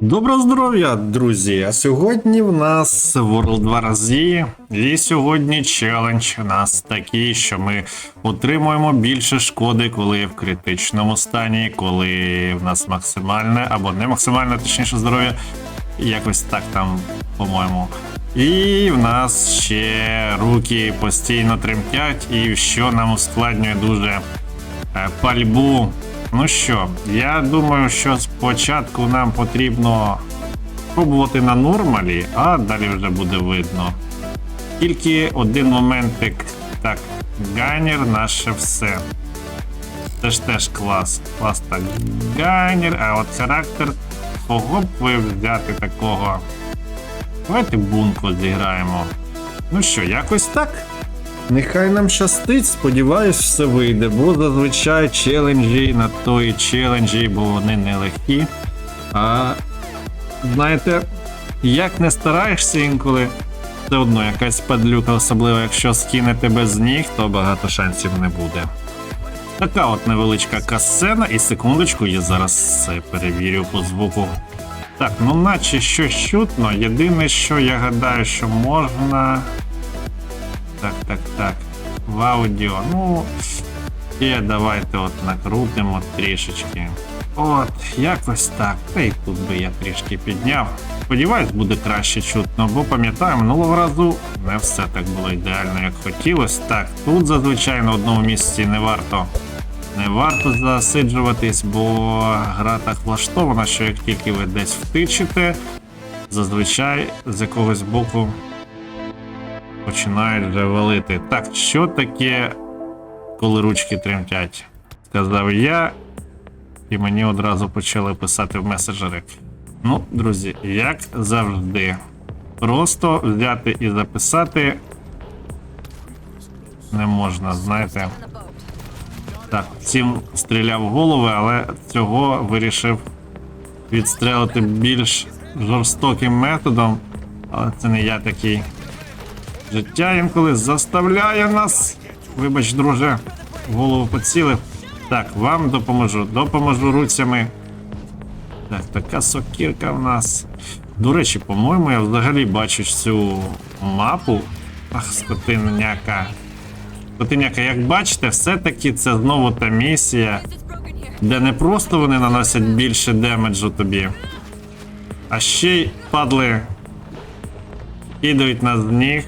Доброго здоров'я, друзі! А сьогодні в нас World 2 разі, і сьогодні челендж у нас такий, що ми отримуємо більше шкоди, коли в критичному стані, коли в нас максимальне або не максимальне, точніше здоров'я. Якось так там, по-моєму. І в нас ще руки постійно тремтять, і що нам ускладнює дуже е, пальбу. Ну що, я думаю, що спочатку нам потрібно пробувати на нормалі, а далі вже буде видно. Тільки один моментик. Так, ганер наше все. Це ж теж клас. Клас так. Ганер, а от характер. Кого б ви взяти такого? Давайте бунку зіграємо. Ну що, якось так. Нехай нам щастить, сподіваюсь, все вийде, бо зазвичай челенджі на то і челенджі, бо вони нелегкі. А знаєте, як не стараєшся інколи, все одно якась падлюка, особливо якщо скине тебе з ніг, то багато шансів не буде. Така от невеличка касцена, і секундочку, я зараз все перевірю по звуку. Так, ну наче щось чутно. Єдине, що я гадаю, що можна. Так, так, так. В аудіо. Ну. І давайте от накрутимо трішечки. От, якось так. Та й тут би я трішки підняв. Сподіваюсь, буде краще чутно, бо пам'ятаю, минулого разу не все так було ідеально, як хотілося. Так, тут зазвичай на одному місці не варто. Не варто засиджуватись, бо гра так влаштована, що як тільки ви десь втичите, зазвичай з якогось боку починають вже валити. Так, що таке, коли ручки тремтять? Сказав я, і мені одразу почали писати в меседжери. Ну, друзі, як завжди, просто взяти і записати не можна, знаєте. Так, цим стріляв в голови, але цього вирішив відстрелити більш жорстоким методом. Але це не я такий. Життя інколи заставляє нас. Вибач, друже, голову поцілив. Так, вам допоможу. Допоможу руцями. Так, така сокірка в нас. До речі, по-моєму, я взагалі бачу цю мапу. Ах, скотиняка. Скотиняка, як бачите, все-таки це знову та місія, де не просто вони наносять більше демеджу тобі, а ще й падли кидають нас з ніг.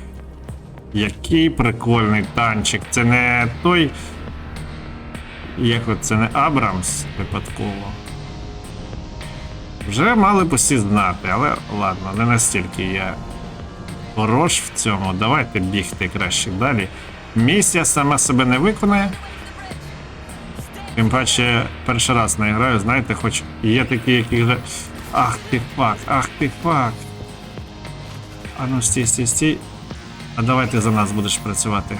Який прикольний танчик. Це не той. Як от це не Абрамс випадково. Вже мали б усі знати, але ладно, не настільки я хорош в цьому. Давайте бігти краще далі. Місія сама себе не виконає. Тим паче перший раз не граю, знаєте, хоч є такі, які вже. Ах ти фак, ах ти фак. А ну стій, стій, стій. А давай ти за нас будеш працювати.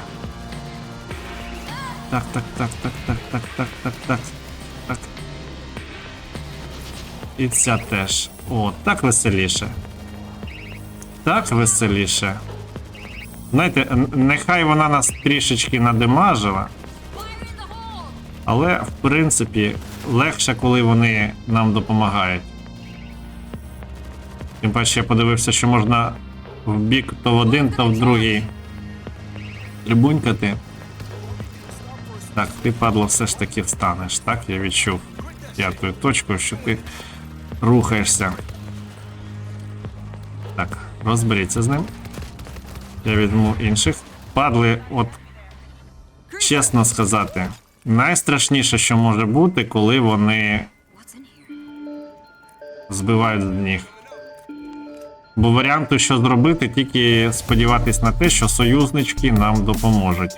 Так, так, так, так, так, так, так, так, так. Так. І ця теж. О, так веселіше. Так веселіше. Знаєте, нехай вона нас трішечки надимажила, але в принципі легше, коли вони нам допомагають. Тим паче я подивився, що можна в бік то в один, то в другий трибунькати. Так, ти падло все ж таки встанеш, так? Я відчув п'ятою точкою, що ти рухаєшся. Так, розберіться з ним. Я візьму інших. Падли, от чесно сказати, найстрашніше, що може бути, коли вони збивають з ніг. Бо варіанту, що зробити, тільки сподіватись на те, що союзнички нам допоможуть.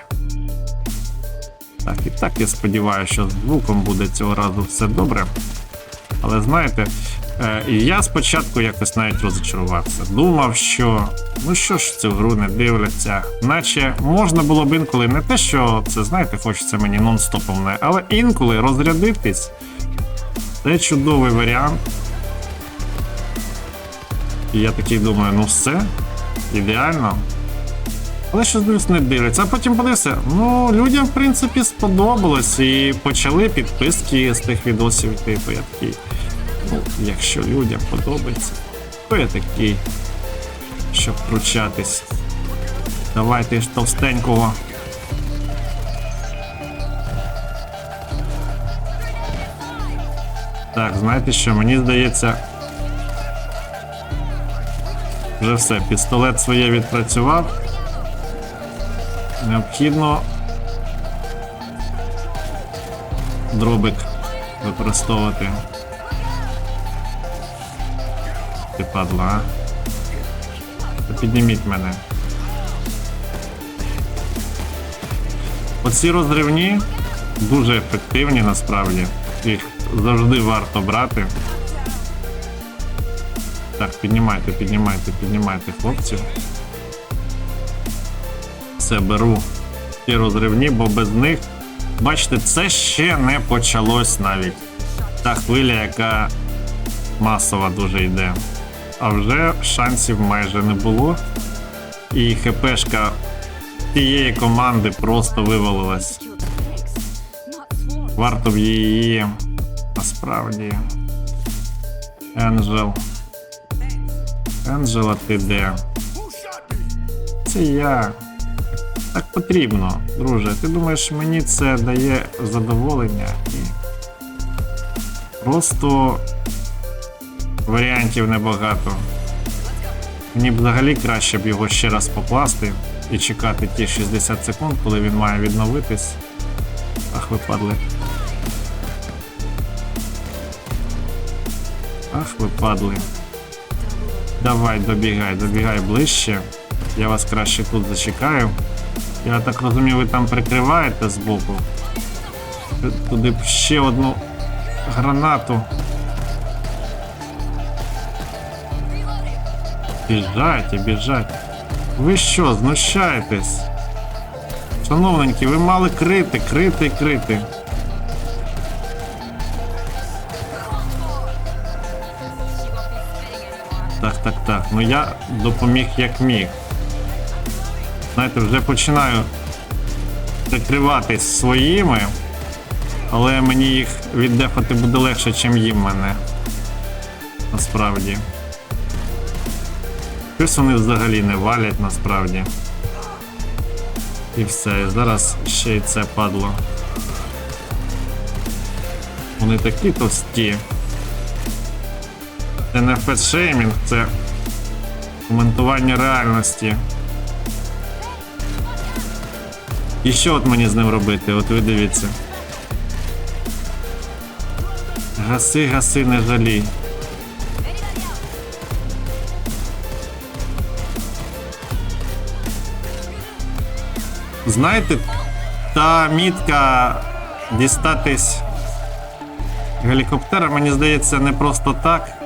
Так, і так я сподіваюся, що з звуком буде цього разу все добре. Але знаєте, е, я спочатку якось навіть розчарувався. Думав, що ну що ж цю гру не дивляться, наче можна було б інколи не те, що це, знаєте, хочеться мені нон-стопом, але інколи розрядитись. Це чудовий варіант. І я такий думаю, ну все, ідеально. Але щось дивлюсь не дивляться. А потім подивився, ну людям в принципі сподобалось і почали підписки з тих відосів, типу, я такий. Ну, якщо людям подобається, то я такий, щоб втручатись. Давайте ж товстенького. Так, знаєте що, мені здається. Вже все, пістолет своє відпрацював. Необхідно дробик використовувати. Ти падла, а? Підніміть мене. Оці розривні дуже ефективні насправді. Їх завжди варто брати. Так, піднімайте, піднімайте, піднімайте хлопців. Все беру ті розривні, бо без них, бачите, це ще не почалось навіть. Та хвиля, яка масова дуже йде. А вже шансів майже не було. І ХПшка тієї команди просто вивалилась. Варто б її насправді. Енджел. Енджела, ти де? Це я. Так потрібно, друже. Ти думаєш, мені це дає задоволення і. Просто варіантів небагато. Мені б взагалі краще б його ще раз покласти і чекати ті 60 секунд, коли він має відновитись. Ах, ви падли. Ах, ви падли. Давай, добігай, добігай ближче. Я вас краще тут зачекаю. Я так розумію, ви там прикриваєте збоку. Туди б ще одну гранату. Біжайте, біжать. Ви що, знущаєтесь? Шановненькі, ви мали крити, крити, крити. Ну я допоміг як міг. Знаєте, вже починаю прикриватись своїми, але мені їх віддефати буде легше, чим їм мене. Насправді. Щось вони взагалі не валять насправді. І все, і зараз ще й це падло. Вони такі товсті. Це не фетшеймінг, це коментування реальності. І що от мені з ним робити? От ви дивіться. Гаси, гаси, не жалій. Знаєте, та мітка дістатись гелікоптера, мені здається, не просто так.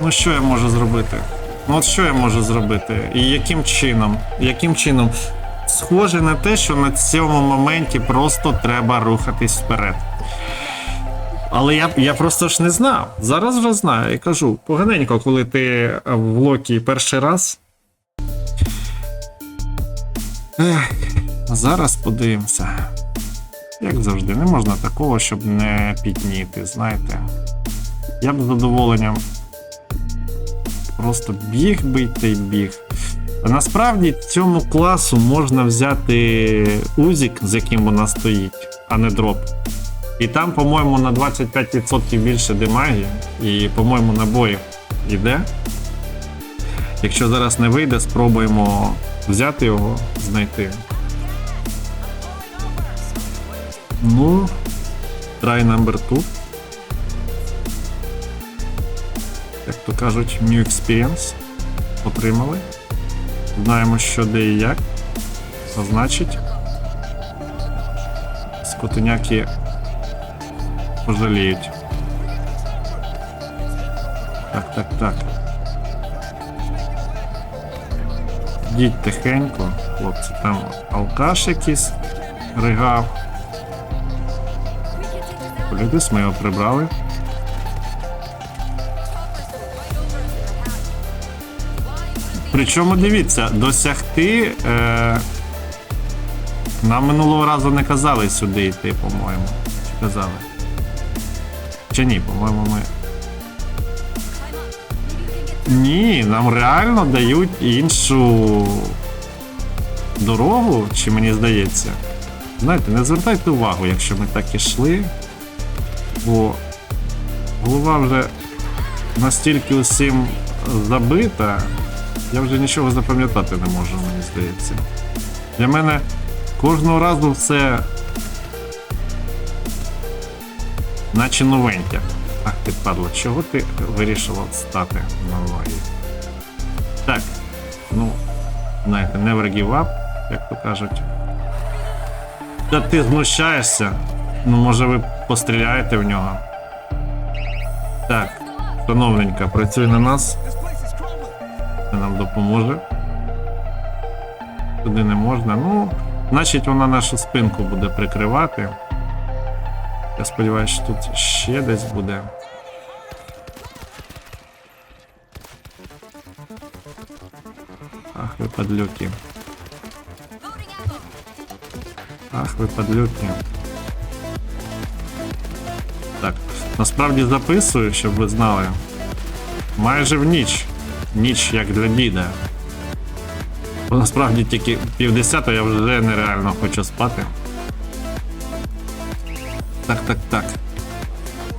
Ну що я можу зробити? Ну от що я можу зробити? І яким чином? Яким чином? Схоже на те, що на цьому моменті просто треба рухатись вперед. Але я, я просто ж не знав. Зараз вже знаю і кажу. Поганенько, коли ти в локі перший раз. Ех, зараз подивимося. Як завжди, не можна такого, щоб не підніти, знаєте. Я б з задоволенням просто біг би й біг. Насправді цьому класу можна взяти узік, з яким вона стоїть, а не дроп. І там, по-моєму, на 25% більше демагії, і, по-моєму, набоїв іде. Якщо зараз не вийде, спробуємо взяти його, знайти. Ну, try number 2. То кажуть, new experience. Отримали. Знаємо, що де і як. А значить, скотиняки пожаліють. Так, так, так. Йдіть тихенько, хлопці, там алкаш якийсь ригав. Полюдись, ми його прибрали. Причому дивіться, досягти. Е, нам минулого разу не казали сюди йти, по-моєму. сказали. Чи ні, по-моєму, ми. Ні, нам реально дають іншу дорогу, чи мені здається. Знаєте, не звертайте увагу, якщо ми так ішли, бо голова вже настільки усім забита, я вже нічого запам'ятати не можу, мені здається. Для мене кожного разу все наче новеньке. Ах ти падло, чого ти вирішила встати на ноги? Так, ну, знаєте, never give up, як то кажуть. Та ти знущаєшся. Ну, може ви постріляєте в нього. Так, шановненька, працюй на нас. Нам допоможе. Туди не можна. Ну, значить, вона нашу спинку буде прикривати. Я сподіваюся, що тут ще десь буде. Ах, ви падлюки. Ах, ви падлюки. Так, насправді записую, щоб ви знали. Майже в ніч. Ніч як для біда. Бо насправді тільки півдесята я вже нереально хочу спати. Так, так, так.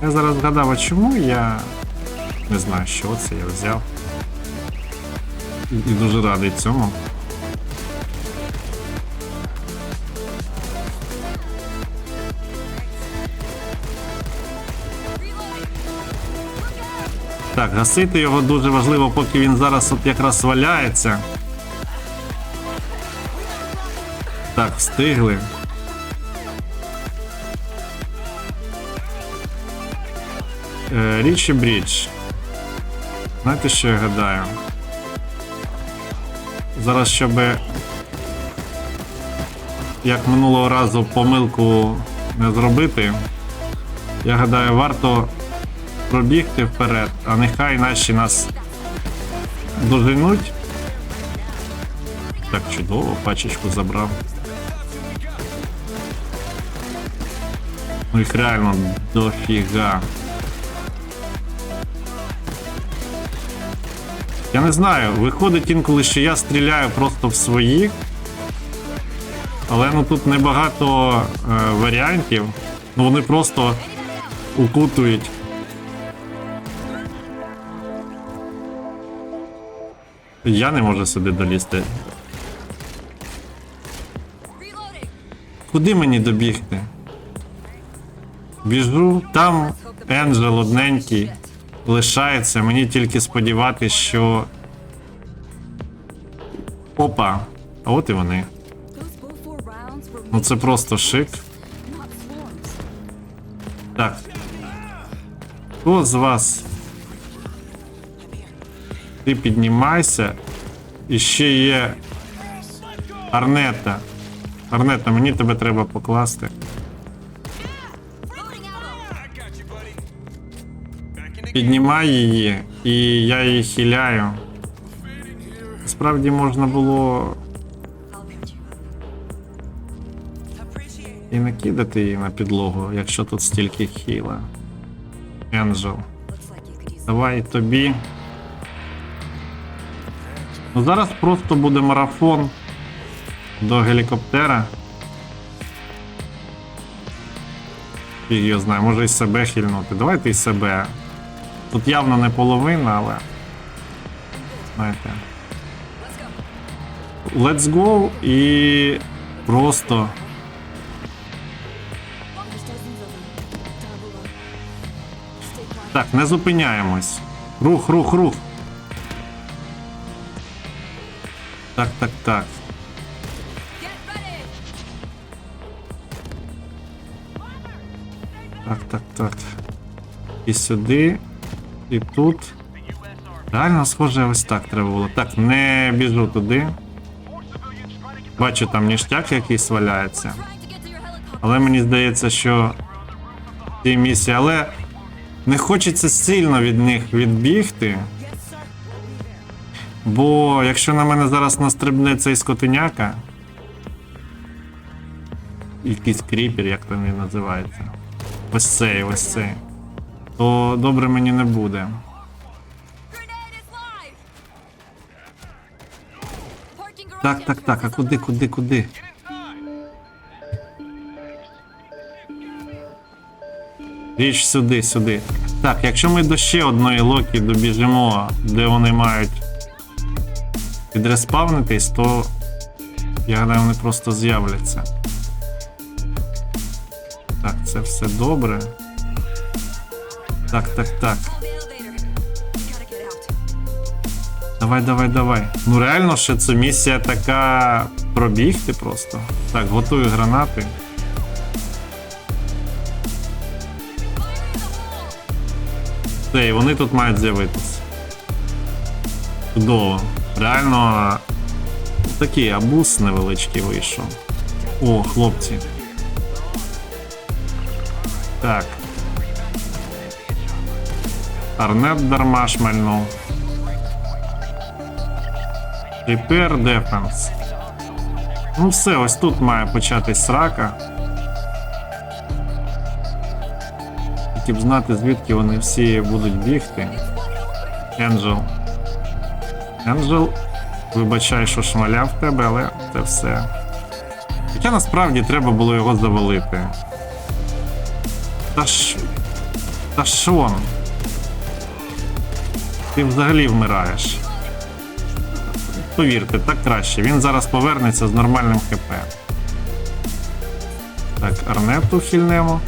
Я зараз згадав, а чому я не знаю, що це я взяв. І дуже радий цьому. Так, гасити його дуже важливо, поки він зараз от якраз валяється. Так, встигли. Е, Річі Брідж. Знаєте, що я гадаю? Зараз, щоб як минулого разу помилку не зробити, я гадаю, варто пробігти вперед, а нехай наші нас доженуть. Так чудово, пачечку забрав. Ну їх реально дофіга. Я не знаю, виходить інколи, що я стріляю просто в своїх. Але ну тут небагато е, варіантів. Ну вони просто укутують. Я не можу сюди долізти. Куди мені добігти? Біжу, там Енджел одненький лишається. Мені тільки сподіватися, що. Опа! А от і вони. Ну це просто шик. Так. Хто з вас? Ти піднімайся. І ще є Арнета. Арнета, мені тебе треба покласти. Піднімай її, і я її хиляю. Справді можна було і накидати її на підлогу, якщо тут стільки хіла. Енджел. Давай тобі. Ну зараз просто буде марафон до гелікоптера. Фіг я знаю, може і себе хильнути. Давайте і себе. Тут явно не половина, але. Знаєте. Let's go і просто. Так, не зупиняємось. Рух, рух, рух. Так, так, так. Так, так, так. І сюди, і тут. Реально, схоже, ось так треба було. Так, не біжу туди. Бачу, там ніштяк якийсь валяється. Але мені здається, що ці місії, але не хочеться сильно від них відбігти. Бо якщо на мене зараз настрибне цей скотиняка. Якийсь кріпер, як там він називається. ось цей, ось цей, то добре мені не буде. Так, так, так, а куди, куди, куди? Річ сюди, сюди. Так, якщо ми до ще одної локі добіжимо, де вони мають підреспавнитись, то я гадаю, вони просто з'являться. Так, це все добре. Так, так, так. Давай, давай, давай. Ну реально, що це місія така пробігти просто. Так, готую гранати. Все, і вони тут мають з'явитися. Чудово. Реально такий абуз невеличкий вийшов. О, хлопці. Так. Арнет дарма шмальнув. Repair Defense. Ну все, ось тут має початись срака. Тільки знати, звідки вони всі будуть бігти. Енджел. Енджел, вибачай, що шмаляв тебе, але це все. Хоча насправді треба було його завалити. Та ж. Та шон. Ти взагалі вмираєш. Повірте, так краще. Він зараз повернеться з нормальним ХП. Так, арнету хильнемо.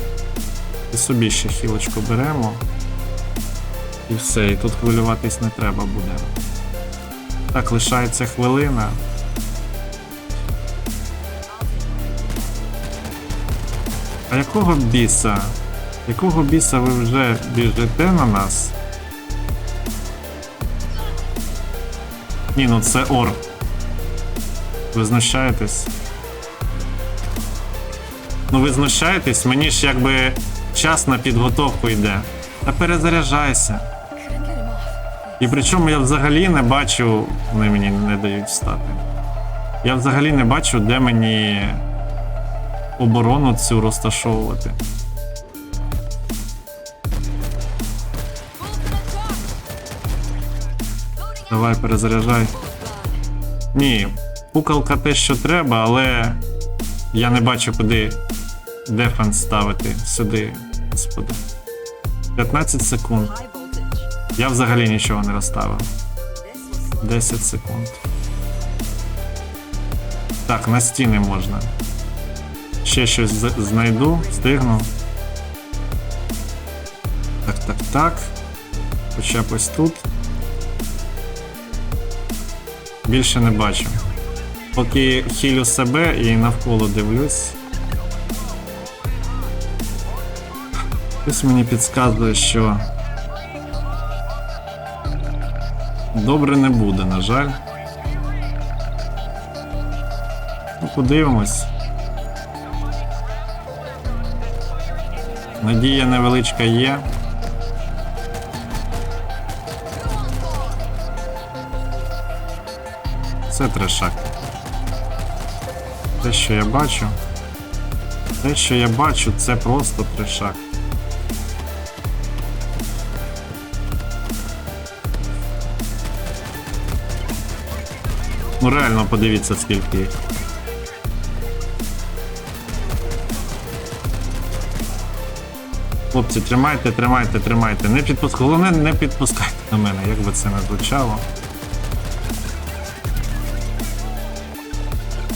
І собі ще хілочку беремо. І все, і тут хвилюватись не треба буде. Так, лишається хвилина. А якого біса? Якого біса ви вже біжите на нас? Ні, ну це ор. Ви знущаєтесь? Ну ви знущаєтесь, мені ж якби час на підготовку йде. Та перезаряджайся. І причому я взагалі не бачу. Вони мені не дають встати. Я взагалі не бачу, де мені оборону цю розташовувати. Давай, перезаряджай. Ні, пукалка те, що треба, але я не бачу, куди дефенс ставити сюди. Господи. 15 секунд. Я взагалі нічого не розставив. 10 секунд. Так, на стіни можна. Ще щось знайду, встигну. Так, так, так. Хоча б ось тут. Більше не бачу. Поки хілю себе і навколо дивлюсь. Хтось мені підказує, що Добре не буде, на жаль. Ну, подивимось. Надія невеличка є. Це трешак. Те, що я бачу. Те, що я бачу, це просто трешак. Ну реально подивіться скільки їх. Хлопці, тримайте, тримайте, тримайте. Не підпуск... Головне, не підпускайте до мене, як би це не звучало.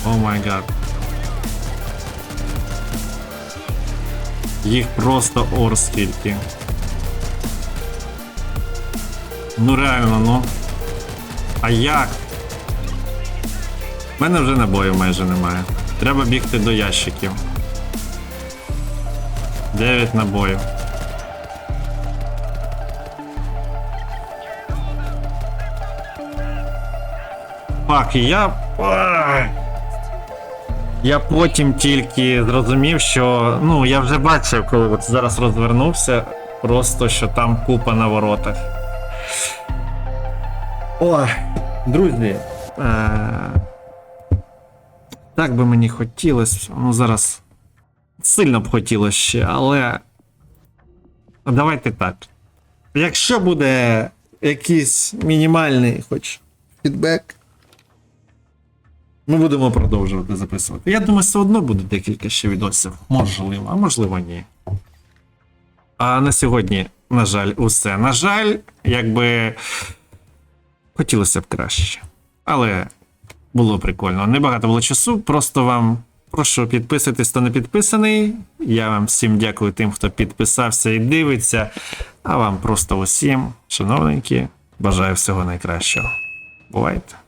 О май гад. Їх просто ор скільки. Ну реально, ну. А як? У мене вже набоїв майже немає. Треба бігти до ящиків. 9 набоїв. Фак, і я. Я потім тільки зрозумів, що. Ну, я вже бачив, коли от зараз розвернувся, просто що там купа на воротах. Ой, друзі. Е- так би мені хотілося. Ну, зараз сильно б хотілося ще, але Давайте так. Якщо буде якийсь мінімальний хоч фідбек, ми будемо продовжувати записувати. Я думаю, все одно буде декілька ще відосів. Можливо, а можливо, ні. А на сьогодні, на жаль, усе. На жаль, якби хотілося б краще. Але було прикольно. Небагато було часу, просто вам прошу підписатись, хто не підписаний. Я вам всім дякую тим, хто підписався і дивиться. А вам просто усім, шановненькі, бажаю всього найкращого. Бувайте!